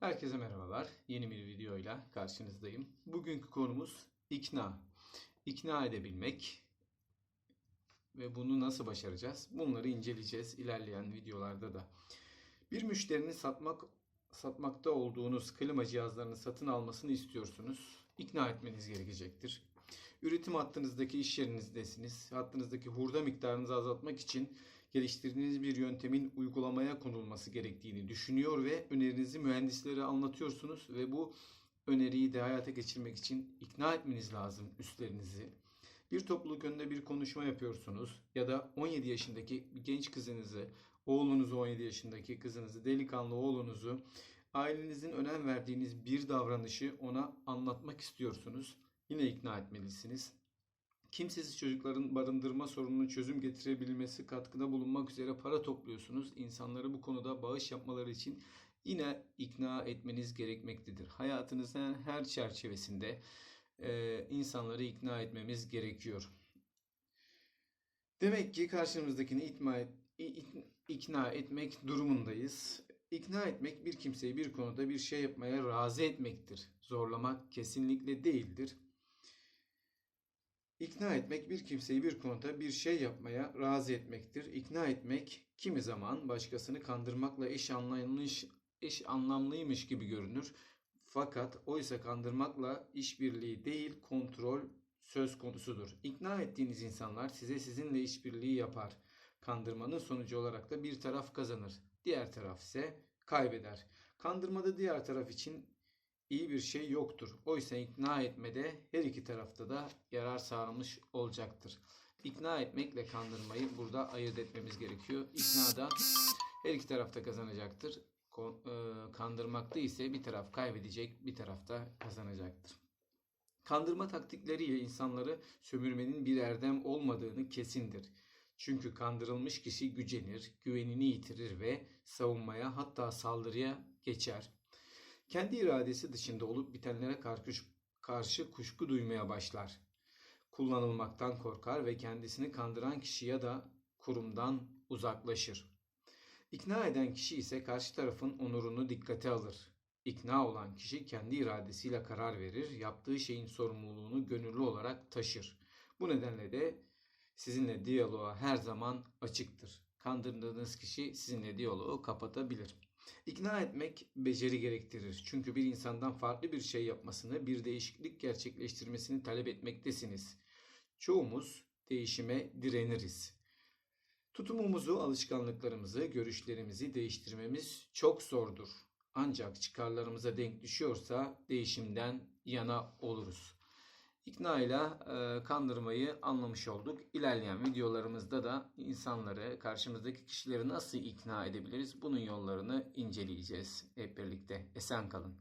Herkese merhabalar. Yeni bir videoyla karşınızdayım. Bugünkü konumuz ikna. İkna edebilmek ve bunu nasıl başaracağız? Bunları inceleyeceğiz ilerleyen videolarda da. Bir müşterinin satmak satmakta olduğunuz klima cihazlarını satın almasını istiyorsunuz. İkna etmeniz gerekecektir. Üretim hattınızdaki iş yerinizdesiniz. Hattınızdaki hurda miktarınızı azaltmak için geliştirdiğiniz bir yöntemin uygulamaya konulması gerektiğini düşünüyor ve önerinizi mühendislere anlatıyorsunuz ve bu öneriyi de hayata geçirmek için ikna etmeniz lazım üstlerinizi. Bir topluluk önünde bir konuşma yapıyorsunuz ya da 17 yaşındaki genç kızınızı, oğlunuzu 17 yaşındaki kızınızı, delikanlı oğlunuzu, ailenizin önem verdiğiniz bir davranışı ona anlatmak istiyorsunuz. Yine ikna etmelisiniz. Kimsesiz çocukların barındırma sorununu çözüm getirebilmesi katkıda bulunmak üzere para topluyorsunuz. İnsanları bu konuda bağış yapmaları için yine ikna etmeniz gerekmektedir. Hayatınızın her çerçevesinde e, insanları ikna etmemiz gerekiyor. Demek ki karşımızdakini itma, ikna etmek durumundayız. İkna etmek bir kimseyi bir konuda bir şey yapmaya razı etmektir. Zorlamak kesinlikle değildir. İkna etmek bir kimseyi bir konuda bir şey yapmaya razı etmektir. İkna etmek kimi zaman başkasını kandırmakla eş anlamlıymış, eş anlamlıymış gibi görünür. Fakat oysa kandırmakla işbirliği değil kontrol söz konusudur. İkna ettiğiniz insanlar size sizinle işbirliği yapar. Kandırmanın sonucu olarak da bir taraf kazanır. Diğer taraf ise kaybeder. Kandırmada diğer taraf için iyi bir şey yoktur. Oysa ikna etmede her iki tarafta da yarar sağlamış olacaktır. İkna etmekle kandırmayı burada ayırt etmemiz gerekiyor. İknada her iki tarafta kazanacaktır. E, Kandırmakta ise bir taraf kaybedecek, bir taraf da kazanacaktır. Kandırma taktikleriyle insanları sömürmenin bir erdem olmadığını kesindir. Çünkü kandırılmış kişi gücenir, güvenini yitirir ve savunmaya hatta saldırıya geçer. Kendi iradesi dışında olup bitenlere karşı, kuşku duymaya başlar. Kullanılmaktan korkar ve kendisini kandıran kişi ya da kurumdan uzaklaşır. İkna eden kişi ise karşı tarafın onurunu dikkate alır. İkna olan kişi kendi iradesiyle karar verir, yaptığı şeyin sorumluluğunu gönüllü olarak taşır. Bu nedenle de sizinle diyaloğa her zaman açıktır. Kandırdığınız kişi sizinle diyaloğu kapatabilir. İkna etmek beceri gerektirir. Çünkü bir insandan farklı bir şey yapmasını, bir değişiklik gerçekleştirmesini talep etmektesiniz. Çoğumuz değişime direniriz. Tutumumuzu, alışkanlıklarımızı, görüşlerimizi değiştirmemiz çok zordur. Ancak çıkarlarımıza denk düşüyorsa değişimden yana oluruz. İkna ile kandırmayı anlamış olduk. İlerleyen videolarımızda da insanları, karşımızdaki kişileri nasıl ikna edebiliriz bunun yollarını inceleyeceğiz hep birlikte. Esen kalın.